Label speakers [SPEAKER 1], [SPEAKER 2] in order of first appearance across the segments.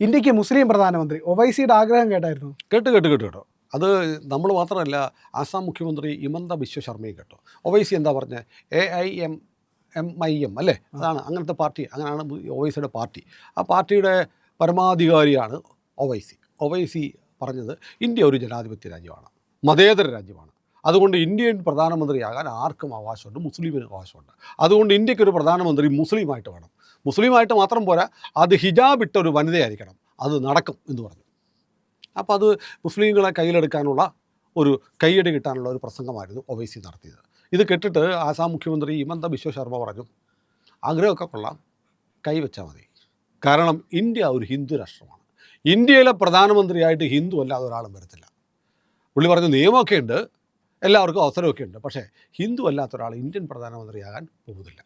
[SPEAKER 1] ഇന്ത്യയ്ക്ക് മുസ്ലിം പ്രധാനമന്ത്രി. ഒവൈസിയുടെ ആഗ്രഹം കേട്ടായിരുന്നു?
[SPEAKER 2] കേട്ട് കേട്ട് കേട്ട് കേട്ടോ. അത് നമ്മൾ മാത്രമല്ല ആസാം മുഖ്യമന്ത്രി ഇമന്ത ബിശ്വ ശർമ്മയും കേട്ടോ. ഒവൈസി എന്താ പറഞ്ഞത് A I M M I M അല്ലേ? അതാണ് അങ്ങനത്തെ പാർട്ടി അങ്ങനെയാണ് ഒവൈസിയുടെ പാർട്ടി. ആ പാർട്ടിയുടെ പരമാധികാരിയാണ് ഒവൈസി. ഒവൈസി പറഞ്ഞത് ഇന്ത്യ ഒരു ജനാധിപത്യ രാജ്യമാണ് മതേതര രാജ്യമാണ്. അതുകൊണ്ട് ഇന്ത്യൻ പ്രധാനമന്ത്രിയാകാൻ ആർക്കും അവകാശമുണ്ട് മുസ്ലിമിനും അവകാശമുണ്ട്. അതുകൊണ്ട് ഇന്ത്യക്കൊരു പ്രധാനമന്ത്രി മുസ്ലിമായിട്ട് വേണം. മുസ്ലിമായിട്ട് മാത്രം പോരാ അത് ഹിജാബ് ഇട്ട ഒരു വനിതയായിരിക്കണം. അത് നടക്കും എന്ന് പറഞ്ഞു. അപ്പോൾ അത് മുസ്ലിങ്ങളെ കയ്യിലെടുക്കാനുള്ള ഒരു കൈയടി കിട്ടാനുള്ള ഒരു പ്രസംഗമായിരുന്നു ഒവൈസി നടത്തിയത്. ഇത് കേട്ടിട്ട് ആസാം മുഖ്യമന്ത്രി ഹിമന്ത ബിശ്വ ശർമ്മ പറഞ്ഞു ആഗ്രഹമൊക്കെ കൊള്ളാം കൈവച്ചാൽ മതി. കാരണം ഇന്ത്യ ഒരു ഹിന്ദു രാഷ്ട്രമാണ്. ഇന്ത്യയിലെ പ്രധാനമന്ത്രിയായിട്ട് ഹിന്ദു അല്ലാതെ ഒരാളും വരത്തില്ല. പുള്ളി പറഞ്ഞു നിയമമൊക്കെ ഉണ്ട് എല്ലാവർക്കും അവസരമൊക്കെ ഉണ്ട്. പക്ഷേ ഹിന്ദു അല്ലാത്ത ഒരാൾ ഇന്ത്യൻ പ്രധാനമന്ത്രിയാകാൻ പോകുന്നില്ല.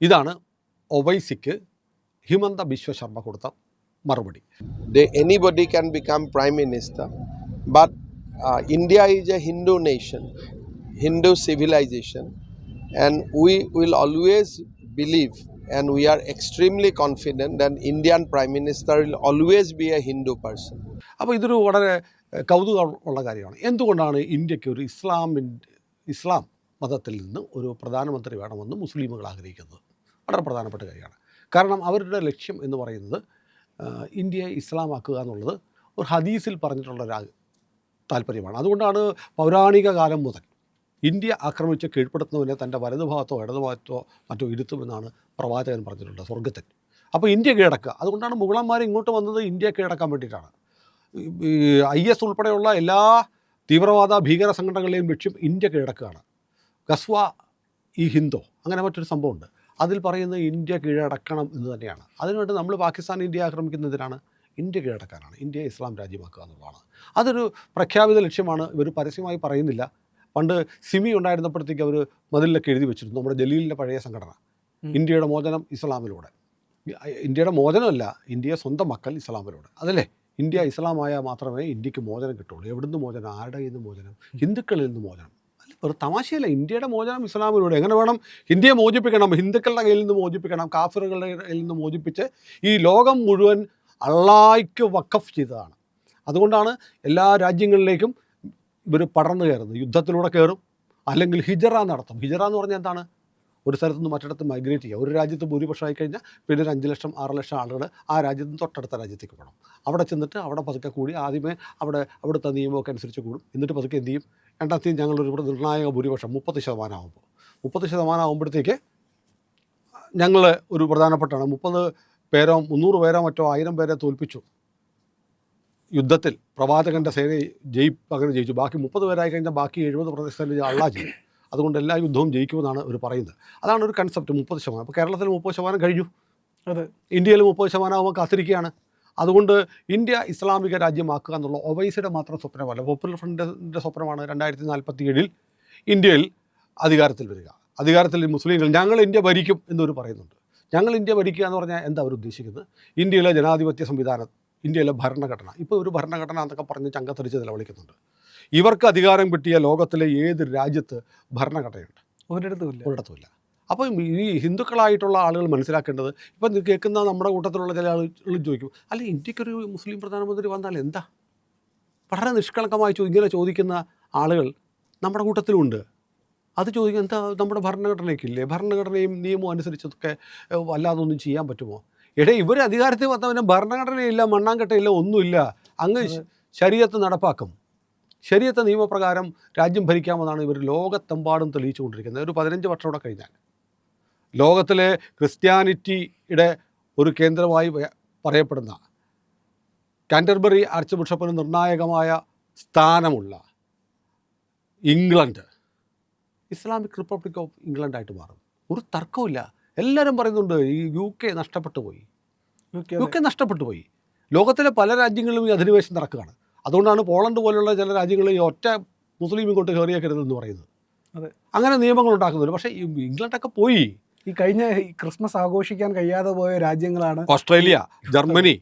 [SPEAKER 2] ഇതാണ് ഒവൈസിക്ക് ഹിമന്ത ബിശ്വ ശർമ്മ കൊടുത്ത മറുപടി.
[SPEAKER 3] Anybody can become prime minister but India is a Hindu nation Hindu civilisation and we will always believe and we are extremely confident and Indian prime minister will always be a Hindu person
[SPEAKER 2] അപ്പോൾ ഇതൊരു വളരെ കൗതുകം ഉള്ള കാര്യമാണ്. എന്തുകൊണ്ടാണ് ഇന്ത്യയ്ക്ക് ഒരു ഇസ്ലാം ഇസ്ലാം മതത്തിൽ നിന്ന് ഒരു പ്രധാനമന്ത്രി വേണമെന്ന് മുസ്ലിമുകൾ ആഗ്രഹിക്കുന്നത്? വളരെ പ്രധാനപ്പെട്ട കാര്യമാണ്. കാരണം അവരുടെ ലക്ഷ്യം എന്ന് പറയുന്നത് ഇന്ത്യയെ ഇസ്ലാമാക്കുക എന്നുള്ളത് ഒരു ഹദീസിൽ പറഞ്ഞിട്ടുള്ള ഒരു താല്പര്യമാണ്. അതുകൊണ്ടാണ് പൗരാണിക കാലം മുതൽ ഇന്ത്യ ആക്രമിച്ച് കീഴ്പ്പെടുത്തുന്നവനെ തന്റെ വലതുഭാഗത്തോ ഇടതുഭാഗത്തോ മറ്റോ ഇരുത്തുമെന്നാണ് പ്രവാചകൻ പറഞ്ഞിട്ടുള്ളത് സ്വർഗത്തിൽ അപ്പോൾ ഇന്ത്യ കീഴടക്കുക. അതുകൊണ്ടാണ് മുഗളന്മാർ ഇങ്ങോട്ട് വന്നത് ഇന്ത്യ കീഴടക്കാൻ വേണ്ടിയിട്ടാണ്. ഐ എസ് ഉൾപ്പെടെയുള്ള എല്ലാ തീവ്രവാദ ഭീകര സംഘടനകളെയും ലക്ഷ്യം ഇന്ത്യ കീഴടക്കുകയാണ്. ഗസ്വ ഈ ഹിന്ദോ അങ്ങനെ മറ്റൊരു സംഭവമുണ്ട്. അതിൽ പറയുന്നത് ഇന്ത്യ കീഴടക്കണം എന്ന് തന്നെയാണ്. അതിനുവേണ്ടി നമ്മൾ പാകിസ്ഥാൻ ഇന്ത്യ ആക്രമിക്കുന്നതിനാണ് ഇന്ത്യ കീഴടക്കാനാണ്. ഇന്ത്യ ഇസ്ലാം രാജ്യമാക്കുക എന്നുള്ളതാണ്. അതൊരു പ്രഖ്യാപിത ലക്ഷ്യമാണ്. ഇവർ പരസ്യമായി പറയുന്നില്ല. പണ്ട് സിമി ഉണ്ടായിരുന്നപ്പോഴത്തേക്ക് അവർ മതിലൊക്കെ എഴുതി വെച്ചിരുന്നു. നമ്മുടെ ജലീലിന്റെ പഴയ സംഘടന. ഇന്ത്യയുടെ മോചനം ഇസ്ലാമിലൂടെ. ഇന്ത്യയുടെ മോചനമല്ല ഇന്ത്യയെ സ്വന്തം മക്കൾ ഇസ്ലാമിലൂടെ. അതല്ലേ? ഇന്ത്യ ഇസ്ലാമായ മാത്രമേ ഇന്ത്യയ്ക്ക് മോചനം കിട്ടുള്ളൂ. എവിടുന്ന് മോചനം? ആരുടെ നിന്ന് മോചനം? ഹിന്ദുക്കളിൽ നിന്ന് മോചനം. വെറും തമാശയല്ല ഇന്ത്യയുടെ മോചനം ഇസ്ലാമിലൂടെ. എങ്ങനെ വേണം ഇന്ത്യയെ മോചിപ്പിക്കണം? ഹിന്ദുക്കളുടെ കയ്യിൽ നിന്ന് മോചിപ്പിക്കണം കാഫറുകളുടെ കയ്യിൽ നിന്ന് മോചിപ്പിച്ച് ഈ ലോകം മുഴുവൻ അള്ളായ്ക്ക് വക്കഫ് ചെയ്തതാണ്. അതുകൊണ്ടാണ് എല്ലാ രാജ്യങ്ങളിലേക്കും ഇവർ പടർന്നു കയറുന്നത്. യുദ്ധത്തിലൂടെ കയറും അല്ലെങ്കിൽ ഹിജറ നടത്തും. ഹിജറ എന്ന് പറഞ്ഞാൽ എന്താണ്? ഒരു സ്ഥലത്ത് നിന്ന് മറ്റിടത്ത് മൈഗ്രേറ്റ് ചെയ്യുക. ഒരു രാജ്യത്ത് ഭൂരിപക്ഷമായി കഴിഞ്ഞാൽ പിന്നെ ഒരു അഞ്ച് ലക്ഷം ആറ് ലക്ഷം ആളുകൾ ആ രാജ്യത്ത് നിന്ന് തൊട്ടടുത്ത രാജ്യത്തേക്ക് പോകണം. അവിടെ ചെന്നിട്ട് അവിടെ പതുക്കെ കൂടി ആദ്യമേ അവിടെ അവിടുത്തെ നിയമമൊക്കെ അനുസരിച്ച് കൂടും. എന്നിട്ട് പതുക്കെ എന്ത് ചെയ്യും? രണ്ടാമത്തെ ഞങ്ങളൊരു ഇവിടെ നിർണായക ഭൂരിപക്ഷം മുപ്പത് ശതമാനം ആകുമ്പോൾ മുപ്പത് ശതമാനം ആകുമ്പോഴത്തേക്ക് ഞങ്ങൾ ഒരു പ്രധാനപ്പെട്ടാണ് മുപ്പത് പേരോ മുന്നൂറ് പേരോ മറ്റോ ആയിരം പേരെ തോൽപ്പിച്ചു. യുദ്ധത്തിൽ പ്രവാചകന്റെ സേന ജയി അങ്ങനെ ജയിച്ചു. ബാക്കി മുപ്പത് പേരായി കഴിഞ്ഞാൽ ബാക്കി എഴുപത് പ്രദേശത്തിൽ അള്ളാ ചെയ്യും അതുകൊണ്ട് എല്ലാ യുദ്ധവും ജയിക്കുമെന്നാണ് അവർ പറയുന്നത്. അതാണ് ഒരു കൺസെപ്റ്റ് മുപ്പത് ശതമാനം. അപ്പോൾ കേരളത്തിൽ മുപ്പത് ശതമാനം കഴിഞ്ഞു.
[SPEAKER 1] അതെ.
[SPEAKER 2] ഇന്ത്യയിൽ മുപ്പത് ശതമാനമാകുമ്പോൾ കാത്തിരിക്കുകയാണ്. അതുകൊണ്ട് ഇന്ത്യ ഇസ്ലാമിക രാജ്യമാക്കുക എന്നുള്ള ഒവൈസിയുടെ മാത്രം സ്വപ്നമല്ല. പോപ്പുലർ ഫ്രണ്ടിന്റെ സ്വപ്നമാണ് രണ്ടായിരത്തി നാൽപ്പത്തി ഏഴിൽ ഇന്ത്യയിൽ അധികാരത്തിൽ വരിക. അധികാരത്തിൽ മുസ്ലിങ്ങൾ ഞങ്ങൾ ഇന്ത്യ ഭരിക്കും എന്നൊരു പറയുന്നുണ്ട്. ഞങ്ങൾ ഇന്ത്യ ഭരിക്കുക എന്ന് പറഞ്ഞാൽ എന്താ അവർ ഉദ്ദേശിക്കുന്നത്? ഇന്ത്യയിലെ ജനാധിപത്യ സംവിധാനം ഇന്ത്യയിലെ ഭരണഘടന. ഇപ്പോൾ ഒരു ഭരണഘടന എന്നൊക്കെ പറഞ്ഞ് ചങ്കത്തരിച്ച് നിലവിളിക്കുന്നുണ്ട്. ഇവർക്ക് അധികാരം കിട്ടിയ ലോകത്തിലെ ഏത് രാജ്യത്ത് ഭരണഘടനയുണ്ട്?
[SPEAKER 1] ഒരിടത്തുമില്ല
[SPEAKER 2] ഒരിടത്തുമില്ല അപ്പം ഈ ഹിന്ദുക്കളായിട്ടുള്ള ആളുകൾ മനസ്സിലാക്കേണ്ടത് ഇപ്പം കേൾക്കുന്ന നമ്മുടെ കൂട്ടത്തിലുള്ള ചില ആളുകൾ ചോദിക്കും അല്ല ഇന്ത്യക്കൊരു മുസ്ലിം പ്രധാനമന്ത്രി വന്നാൽ എന്താ? വളരെ നിഷ്കളങ്കമായി ഇങ്ങനെ ചോദിക്കുന്ന ആളുകൾ നമ്മുടെ കൂട്ടത്തിലുണ്ട്. അത് ചോദിക്കുക എന്താ നമ്മുടെ ഭരണഘടനയ്ക്കില്ലേ? ഭരണഘടനയും നിയമവും അനുസരിച്ചതൊക്കെ വല്ലാതൊന്നും വല്ലാതെ ഒന്നും ചെയ്യാൻ പറ്റുമോ? എടേ ഇവർ അധികാരത്തിൽ വന്നവന് ഭരണഘടനയില്ല മണ്ണാങ്കട്ടയില്ല ഒന്നുമില്ല. അങ്ങ് ശരീരത്ത് നടപ്പാക്കും. ശരീരത്തെ നിയമപ്രകാരം രാജ്യം ഭരിക്കാമെന്നാണ് ഇവർ ലോകത്തെമ്പാടും തെളിയിച്ചുകൊണ്ടിരിക്കുന്നത്. ഒരു പതിനഞ്ച് വർഷം കൂടെ കഴിഞ്ഞാൽ. ലോകത്തിലെ ക്രിസ്ത്യാനിറ്റിയുടെ ഒരു കേന്ദ്രമായി പറയപ്പെടുന്ന കാന്റർബറി ആർച്ച് ബിഷപ്പിന് നിർണായകമായ സ്ഥാനമുള്ള ഇംഗ്ലണ്ട് ഇസ്ലാമിക് റിപ്പബ്ലിക് ഓഫ് ഇംഗ്ലണ്ടായിട്ട് മാറും. ഒരു തർക്കമില്ല എല്ലാവരും പറയുന്നുണ്ട് ഈ യു കെ നഷ്ടപ്പെട്ടു പോയി.
[SPEAKER 1] യു
[SPEAKER 2] യു കെ നഷ്ടപ്പെട്ടു പോയി. ലോകത്തിലെ പല രാജ്യങ്ങളിലും ഈ അധിനിവേശം നടക്കുകയാണ്. അതുകൊണ്ടാണ് പോളണ്ട് പോലുള്ള ചില രാജ്യങ്ങളിൽ ഈ ഒറ്റ മുസ്ലിം ഇങ്ങോട്ട് കയറിയേക്കരുതെന്ന് പറയുന്നത്.
[SPEAKER 1] അതെ.
[SPEAKER 2] അങ്ങനെ നിയമങ്ങൾ ഉണ്ടാക്കുന്നുണ്ട്. പക്ഷേ ഇംഗ്ലണ്ടൊക്കെ പോയി.
[SPEAKER 1] ഈ കഴിഞ്ഞ ക്രിസ്മസ് ആഘോഷിക്കാൻ കഴിയാതെ പോയ രാജ്യങ്ങളാണ്
[SPEAKER 2] ഓസ്ട്രേലിയ ജർമ്മനി.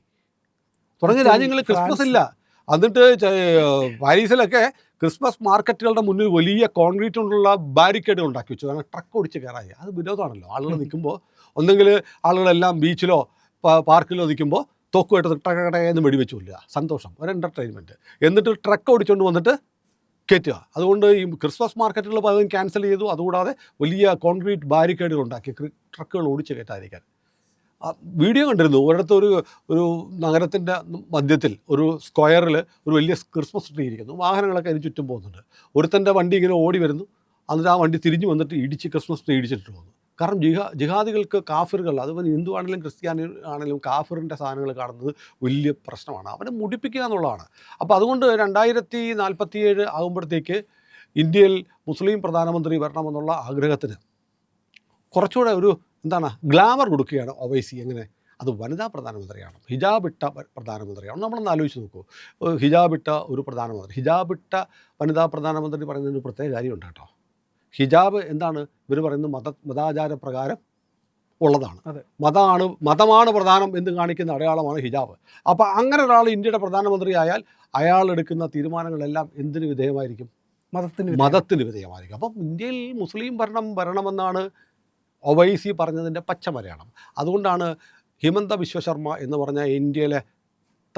[SPEAKER 2] തുടങ്ങിയ രാജ്യങ്ങളിൽ ക്രിസ്മസ് ഇല്ല. എന്നിട്ട് പാരീസിലൊക്കെ ക്രിസ്മസ് മാർക്കറ്റുകളുടെ മുന്നിൽ വലിയ കോൺക്രീറ്റ് കൊണ്ടുള്ള ബാരിക്കേഡുകൾ ഉണ്ടാക്കി വെച്ചു. കാരണം ട്രക്ക് ഓടിച്ച് കയറായി. അത് വിനോദമാണല്ലോ ആളുകൾ നിൽക്കുമ്പോൾ ഒന്നെങ്കിൽ ആളുകളെല്ലാം ബീച്ചിലോ പാർക്കിലോ നിൽക്കുമ്പോൾ തോക്കുമായിട്ട് ടക്കടയെന്ന് വെടിവെച്ച് കൊല്ലുക സന്തോഷം. ഒരു എന്റർടൈൻമെന്റ് എന്നിട്ട് ട്രക്ക് ഓടിച്ചുകൊണ്ട് വന്നിട്ട് കയറ്റുക അതുകൊണ്ട് ഈ ക്രിസ്മസ് മാർക്കറ്റുകൾ പലതും ക്യാൻസൽ ചെയ്തു. അതുകൂടാതെ വലിയ കോൺക്രീറ്റ് ബാരിക്കേഡുകൾ ഉണ്ടാക്കി ട്രക്കുകൾ ഓടിച്ച് കയറ്റാതിരിക്കാൻ വീഡിയോ കണ്ടിരുന്നു. ഒരിടത്ത് ഒരു ഒരു നഗരത്തിന്റെ മധ്യത്തിൽ ഒരു സ്ക്വയറിൽ ഒരു വലിയ ക്രിസ്മസ് ട്രീ ഇരിക്കുന്നു. വാഹനങ്ങളൊക്കെ അതിന് ചുറ്റും പോകുന്നുണ്ട്. ഒരുത്തന്റെ വണ്ടി ഇങ്ങനെ ഓടി വരുന്നു. എന്നിട്ട് ആ വണ്ടി തിരിഞ്ഞു വന്നിട്ട് ഇടിച്ച് ക്രിസ്മസ് ട്രീ ഇടിച്ചിട്ട് പോകുന്നു കാരണം ജിഹാ ജിഹാദികൾക്ക് കാഫിറുകൾ അതുപോലെ ഹിന്ദു ആണെങ്കിലും ക്രിസ്ത്യാനി ആണെങ്കിലും കാഫിറിന്റെ സാധനങ്ങൾ കാണുന്നത് വലിയ പ്രശ്നമാണ്. അവനെ മുടിപ്പിക്കുക എന്നുള്ളതാണ്. അപ്പോൾ അതുകൊണ്ട് രണ്ടായിരത്തി നാൽപ്പത്തിയേഴ് ആകുമ്പോഴത്തേക്ക് ഇന്ത്യയിൽ മുസ്ലിം പ്രധാനമന്ത്രി വരണമെന്നുള്ള ആഗ്രഹത്തിന് കുറച്ചുകൂടെ ഒരു എന്താണ് ഗ്ലാമർ കൊടുക്കുകയാണ് ഒവൈസി. എങ്ങനെ? അത് വനിതാ പ്രധാനമന്ത്രിയാണ്. ഹിജാബിട്ട പ്രധാനമന്ത്രിയാണ്. നമ്മളൊന്ന് ആലോചിച്ച് നോക്കൂ. ഹിജാബിട്ട ഒരു പ്രധാനമന്ത്രി. ഹിജാബിട്ട വനിതാ പ്രധാനമന്ത്രി പറയുന്നതിന് പ്രത്യേക കാര്യമുണ്ട് കേട്ടോ. ഹിജാബ് എന്താണ്? ഇവർ പറയുന്നത് മത മതാചാര പ്രകാരം ഉള്ളതാണ്. മതമാണ് മതമാണ് പ്രധാനം എന്ന് കാണിക്കുന്ന അടയാളമാണ് ഹിജാബ്. അപ്പോൾ അങ്ങനെ ഒരാൾ ഇന്ത്യയുടെ പ്രധാനമന്ത്രി ആയാൽ അയാൾ എടുക്കുന്ന തീരുമാനങ്ങളെല്ലാം എന്തിന് വിധേയമായിരിക്കും?
[SPEAKER 1] മതത്തിന്
[SPEAKER 2] മതത്തിന് വിധേയമായിരിക്കും. അപ്പം ഇന്ത്യയിൽ മുസ്ലിം ഭരണം വരണമെന്നാണ് ഒവൈസി പറഞ്ഞതിന്റെ പച്ച മലയാളം. അതുകൊണ്ടാണ് ഹിമന്ത വിശ്വശർമ്മ എന്ന് പറഞ്ഞ ഇന്ത്യയിലെ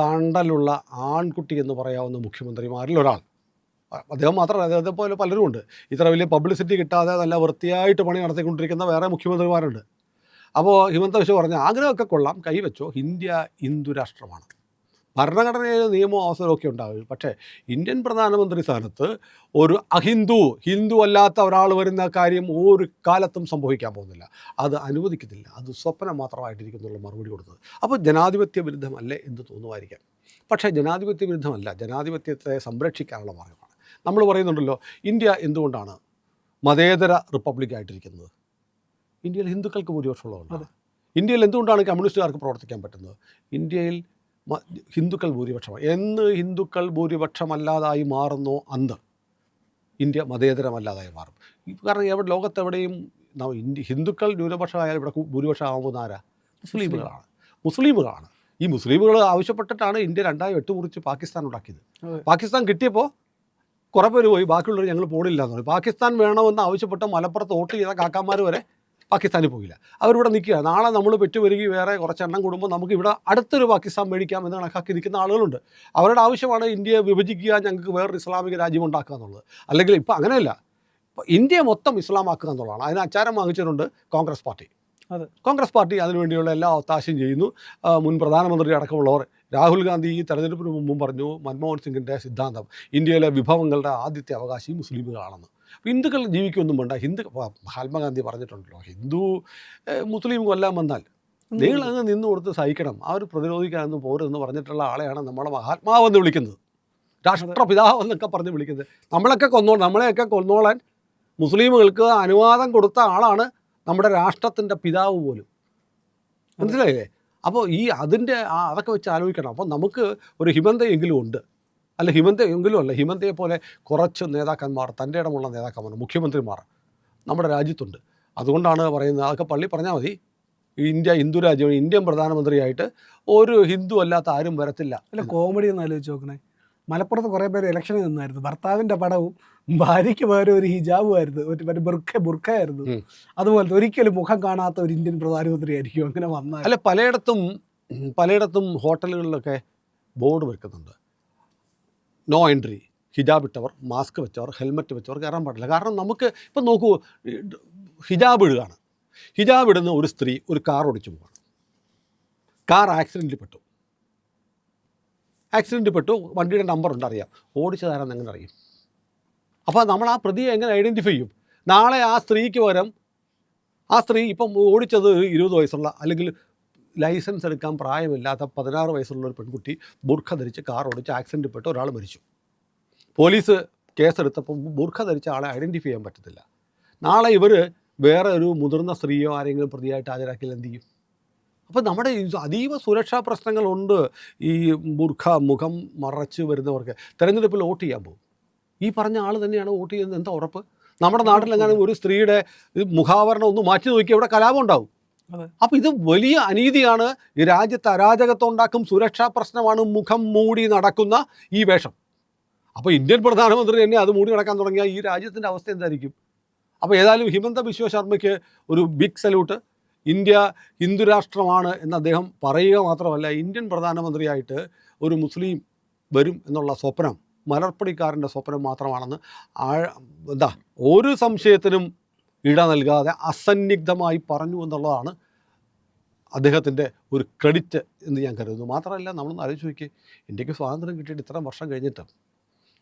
[SPEAKER 2] തണ്ടലുള്ള ആൺകുട്ടി എന്ന് പറയാവുന്ന മുഖ്യമന്ത്രിമാരിൽ ഒരാൾ അദ്ദേഹം മാത്രമല്ല അദ്ദേഹത്തെ പോലെ പലരും ഉണ്ട്. ഇത്ര വലിയ പബ്ലിസിറ്റി കിട്ടാതെ നല്ല വൃത്തിയായിട്ട് പണി നടത്തിക്കൊണ്ടിരിക്കുന്ന വേറെ മുഖ്യമന്ത്രിമാരുണ്ട്. അപ്പോൾ ഹിമന്ത വിശ്വ പറഞ്ഞ ആഗ്രഹമൊക്കെ കൊള്ളാം കൈവച്ചോ. ഇന്ത്യ ഹിന്ദു രാഷ്ട്രമാണ്. ഭരണഘടനയിൽ നിയമവും അവസരമൊക്കെ ഉണ്ടാകും. പക്ഷേ ഇന്ത്യൻ പ്രധാനമന്ത്രി സ്ഥാനത്ത് ഒരു അഹിന്ദു ഹിന്ദു അല്ലാത്ത ഒരാൾ വരുന്ന കാര്യം ഒരു കാലത്തും സംഭവിക്കാൻ പോകുന്നില്ല. അത് അനുവദിക്കത്തില്ല അത് സ്വപ്നം മാത്രമായിട്ടിരിക്കുന്നുള്ള മറുപടി കൊടുത്തത്. അപ്പോൾ ജനാധിപത്യ വിരുദ്ധമല്ലേ എന്ന് തോന്നുമായിരിക്കാം. പക്ഷേ ജനാധിപത്യ വിരുദ്ധമല്ല. ജനാധിപത്യത്തെ സംരക്ഷിക്കാനുള്ള മാർഗമാണ്. നമ്മൾ പറയുന്നുണ്ടല്ലോ ഇന്ത്യ എന്തുകൊണ്ടാണ് മതേതര റിപ്പബ്ലിക് ആയിട്ടിരിക്കുന്നത്? ഇന്ത്യയിൽ ഹിന്ദുക്കൾക്ക് ഭൂരിപക്ഷമുള്ളതുകൊണ്ട് ഇന്ത്യയിൽ എന്തുകൊണ്ടാണ് കമ്മ്യൂണിസ്റ്റുകാർക്ക് പ്രവർത്തിക്കാൻ പറ്റുന്നത്? ഇന്ത്യയിൽ ഹിന്ദുക്കൾ ഭൂരിപക്ഷമാണ്. എന്ന് ഹിന്ദുക്കൾ ഭൂരിപക്ഷമല്ലാതായി മാറുന്നോ അന്ന്? ഇന്ത്യ മതേതരമല്ലാതായി മാറും. കാരണം എവിടെ ലോകത്തെവിടെയും ഹിന്ദുക്കൾ ന്യൂനപക്ഷമായാലും ഇവിടെ ഭൂരിപക്ഷം ആവുന്ന ആരാ? മുസ്ലിമുകളാണ്. മുസ്ലിമുകളാണ്. ഈ മുസ്ലിമുകൾ ആവശ്യപ്പെട്ടിട്ടാണ് ഇന്ത്യ രണ്ടായി വെട്ടുമുറിച്ച് പാകിസ്ഥാൻ ഉണ്ടാക്കിയത്. പാകിസ്ഥാൻ കിട്ടിയപ്പോൾ കുറേ പേര് പോയി ബാക്കിയുള്ളവർ ഞങ്ങൾ പോടില്ല എന്ന് പറഞ്ഞു. പാകിസ്ഥാൻ വേണമെന്ന് ആവശ്യപ്പെട്ട മലപ്പുറത്ത് വോട്ട് ചെയ്ത കാക്കാമാർ വരെ പാകിസ്ഥാനിൽ പോയില്ല. അവരിവിടെ നിൽക്കുക. നാളെ നമ്മൾ പെറ്റുപെരുകി വേറെ കുറച്ച് എണ്ണം കൂടുമ്പോൾ നമുക്ക് ഇവിടെ അടുത്തൊരു പാകിസ്ഥാൻ മേടിക്കാം എന്ന് കണക്കാക്കി നിൽക്കുന്ന ആളുകളുണ്ട്. അവരുടെ ആവശ്യമാണ് ഇന്ത്യയെ വിഭജിക്കുക ഞങ്ങൾക്ക് വേറൊരു ഇസ്ലാമിക രാജ്യം ഉണ്ടാക്കുക എന്നുള്ളത്. അല്ലെങ്കിൽ ഇപ്പോൾ അങ്ങനെയല്ല. ഇപ്പോൾ ഇന്ത്യ മൊത്തം ഇസ്ലാമാക്കുക എന്നുള്ളതാണ്. അതിന് അച്ചാരം വാങ്ങിച്ചിട്ടുണ്ട് കോൺഗ്രസ് പാർട്ടി.
[SPEAKER 1] അതെ.
[SPEAKER 2] കോൺഗ്രസ് പാർട്ടി അതിനുവേണ്ടിയുള്ള എല്ലാ ഒത്താശയും ചെയ്യുന്നു. മുൻ പ്രധാനമന്ത്രി അടക്കമുള്ളവർ രാഹുൽ ഗാന്ധി ഈ തെരഞ്ഞെടുപ്പിന് മുമ്പും പറഞ്ഞു മൻമോഹൻ സിംഗിന്റെ സിദ്ധാന്തം ഇന്ത്യയിലെ വിഭവങ്ങളുടെ ആദ്യത്തെ അവകാശി മുസ്ലിമുകളാണെന്ന്. അപ്പോൾ ഹിന്ദുക്കൾ ജീവിക്കൊന്നും വേണ്ട. ഹിന്ദു മഹാത്മാഗാന്ധി പറഞ്ഞിട്ടുണ്ടല്ലോ ഹിന്ദു മുസ്ലിം കൊല്ലാൻ വന്നാൽ നിങ്ങൾ അങ്ങ് നിന്ന് കൊടുത്ത് സഹിക്കണം. അവർ പ്രതിരോധിക്കാനൊന്നും പോരെന്ന് പറഞ്ഞിട്ടുള്ള ആളെയാണ് നമ്മളെ മഹാത്മാവെന്ന് വിളിക്കുന്നത്. രാഷ്ട്രപിതാവ് എന്നൊക്കെ പറഞ്ഞ് വിളിക്കുന്നത്. നമ്മളൊക്കെ കൊന്നോ നമ്മളെയൊക്കെ കൊന്നോളാൻ മുസ്ലിമുകൾക്ക് അനുവാദം കൊടുത്ത ആളാണ് നമ്മുടെ രാഷ്ട്രത്തിന്റെ പിതാവ് പോലും. മനസ്സിലായില്ലേ? അപ്പോൾ ഈ അതിന്റെ ആ അതൊക്കെ വെച്ച് ആലോചിക്കണം. അപ്പോൾ നമുക്ക് ഒരു ഹിമന്തയെങ്കിലും ഉണ്ട്. അല്ല ഹിമന്ത എങ്കിലും അല്ല. ഹിമന്തയെ പോലെ കുറച്ച് നേതാക്കന്മാർ തന്റെ ഇടമുള്ള നേതാക്കന്മാർ മുഖ്യമന്ത്രിമാർ നമ്മുടെ രാജ്യത്തുണ്ട്. അതുകൊണ്ടാണ് പറയുന്നത്. അതൊക്കെ പള്ളി പറഞ്ഞാൽ മതി. ഇന്ത്യ ഹിന്ദു രാജ്യമാണ് ഇന്ത്യൻ പ്രധാനമന്ത്രിയായിട്ട് ഒരു ഹിന്ദു അല്ലാത്ത ആരും വരത്തില്ല.
[SPEAKER 1] അല്ല കോമഡി ഒന്ന് ആലോചിച്ച് നോക്കണേ. മലപ്പുറത്ത് കുറേ പേര് ഇലക്ഷനിൽ നിന്നായിരുന്നു. ഭർത്താവിന്റെ പടവും ഭാര്യയ്ക്ക് പകരം ഒരു ഹിജാബുമായിരുന്നു ഒരു മറ്റേ ബുർഖ ബുർഖയായിരുന്നു. അതുപോലത്തെ ഒരിക്കലും മുഖം കാണാത്ത ഒരു ഇന്ത്യൻ പ്രധാനമന്ത്രി ആയിരിക്കും അങ്ങനെ വന്നാൽ.
[SPEAKER 2] അല്ല പലയിടത്തും പലയിടത്തും ഹോട്ടലുകളിലൊക്കെ ബോർഡ് വെക്കുന്നുണ്ട്. No entry. ഹിജാബ് ഇട്ടവർ മാസ്ക് വെച്ചവർ ഹെൽമറ്റ് വെച്ചവർ കയറാൻ പാടില്ല. കാരണം നമുക്ക് ഇപ്പം നോക്കൂ ഹിജാബ് ഇടുകയാണ്. ഹിജാബ് ഇടുന്ന ഒരു സ്ത്രീ ഒരു കാർ ഓടിച്ചു പോവാണ്. കാർ ആക്സിഡന്റിൽ പെട്ടു. ആക്സിഡന്റിൽ പെട്ടു വണ്ടിയുടെ നമ്പർ ഉണ്ട് അറിയാം. ഓടിച്ചതാരാന്ന് എങ്ങനെ അറിയും? അപ്പോൾ നമ്മൾ ആ പ്രതിയെ എങ്ങനെ ഐഡന്റിഫൈ ചെയ്യും? നാളെ ആ സ്ത്രീക്ക് പകരം ആ സ്ത്രീ ഇപ്പം ഓടിച്ചത് ഇരുപത് വയസ്സുള്ള അല്ലെങ്കിൽ ലൈസൻസ് എടുക്കാൻ പ്രായമില്ലാത്ത പതിനാറ് വയസ്സുള്ള ഒരു പെൺകുട്ടി ബുർഖ ധരിച്ച് കാർ ഓടിച്ച് ആക്സിഡന്റ് പെട്ട് ഒരാൾ മരിച്ചു. പോലീസ് കേസെടുത്തപ്പോൾ ബുർഖ ധരിച്ച ആളെ ഐഡന്റിഫൈ ചെയ്യാൻ പറ്റത്തില്ല. നാളെ ഇവർ വേറെ ഒരു മുതിർന്ന സ്ത്രീയോ ആരെങ്കിലും പ്രതിയായിട്ട് ഹാജരാക്കിയാൽ എന്ത് ചെയ്യും? അപ്പോൾ നമ്മുടെ അതീവ സുരക്ഷാ പ്രശ്നങ്ങളുണ്ട് ഈ ബുർഖ മുഖം മറച്ച് വരുന്നവർക്ക്. തിരഞ്ഞെടുപ്പിൽ വോട്ട് ചെയ്യാൻ പോകും. ഈ പറഞ്ഞ ആൾ തന്നെയാണ് വോട്ട് ചെയ്യുന്നത്. എന്താ ഉറപ്പ്? നമ്മുടെ നാട്ടിലെങ്ങാനും ഒരു സ്ത്രീയുടെ മുഖാവരണം ഒന്ന് മാറ്റി നോക്കി അവിടെ കലാപം ഉണ്ടാവും. അപ്പോൾ ഇത് വലിയ അനീതിയാണ്. ഈ രാജ്യത്ത് അരാജകത്വം ഉണ്ടാക്കും സുരക്ഷാ പ്രശ്നമാണ് മുഖം മൂടി നടക്കുന്ന ഈ വേഷം. അപ്പോൾ ഇന്ത്യൻ പ്രധാനമന്ത്രി തന്നെ അത് മൂടി നടക്കാൻ തുടങ്ങിയാൽ ഈ രാജ്യത്തിന്റെ അവസ്ഥ എന്തായിരിക്കും? അപ്പോൾ ഏതായാലും ഹിമന്ത ബിശ്വ ശർമ്മയ്ക്ക് ഒരു ബിഗ് സല്യൂട്ട് ഇന്ത്യ ഹിന്ദുരാഷ്ട്രമാണ് എന്ന് അദ്ദേഹം പറയുക മാത്രമല്ല ഇന്ത്യൻ പ്രധാനമന്ത്രിയായിട്ട് ഒരു മുസ്ലിം വരും എന്നുള്ള സ്വപ്നം മലർപ്പടിക്കാരന്റെ സ്വപ്നം മാത്രമാണെന്ന് ആ എന്താ ഒരു സംശയത്തിനും ഇട നൽകാതെ അസന്നിഗ്ധമായി പറഞ്ഞു എന്നുള്ളതാണ് അദ്ദേഹത്തിന്റെ ഒരു ക്രെഡിറ്റ് എന്ന് ഞാൻ കരുതുന്നു. മാത്രമല്ല നമ്മളൊന്ന് ആലോചിച്ച് നോക്കി ഇന്ത്യയ്ക്ക് സ്വാതന്ത്ര്യം കിട്ടിയിട്ട് ഇത്ര വർഷം കഴിഞ്ഞിട്ട്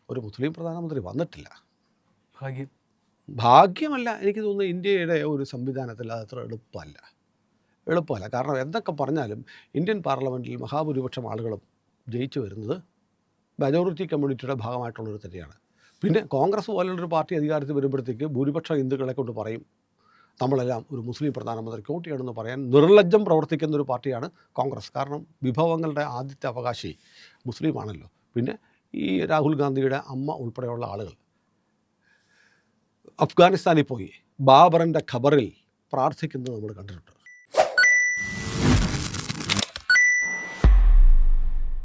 [SPEAKER 2] ഒരു മുസ്ലിം പ്രധാനമന്ത്രി വന്നിട്ടില്ല.
[SPEAKER 1] ഭാഗ്യം.
[SPEAKER 2] ഭാഗ്യമല്ല എനിക്ക് തോന്നുന്നു ഇന്ത്യയുടെ ഒരു സംവിധാനത്തിൽ അത് അത്ര എളുപ്പമല്ല. എളുപ്പമല്ല. കാരണം എന്തൊക്കെ പറഞ്ഞാലും ഇന്ത്യൻ പാർലമെന്റിൽ മഹാഭൂരിപക്ഷം ആളുകളും ജയിച്ചു വരുന്നത് മെജോറിറ്റി കമ്മ്യൂണിറ്റിയുടെ ഭാഗമായിട്ടുള്ളവർ തന്നെയാണ് പിന്നെ കോൺഗ്രസ് പോലുള്ളൊരു പാർട്ടി അധികാരത്തിൽ വരുമ്പോഴത്തേക്ക് ഭൂരിപക്ഷ ഹിന്ദുക്കളെ കൊണ്ട് പറയും നമ്മളെല്ലാം ഒരു മുസ്ലിം പ്രധാനമന്ത്രിക്ക് വോട്ട് ചെയ്യണമെന്ന് പറയാൻ നിർലജ്ജം പ്രവർത്തിക്കുന്ന ഒരു പാർട്ടിയാണ് കോൺഗ്രസ്. കാരണം വിഭവങ്ങളുടെ ആദ്യത്തെ അവകാശി മുസ്ലിമാണല്ലോ. പിന്നെ ഈ രാഹുൽ ഗാന്ധിയുടെ അമ്മ ഉൾപ്പെടെയുള്ള ആളുകൾ. അഫ്ഗാനിസ്ഥാനിൽ പോയി. ബാബറിന്റെ ഖബറിൽ പ്രാർത്ഥിക്കുന്നത് നമ്മൾ കണ്ടിട്ടുണ്ട്.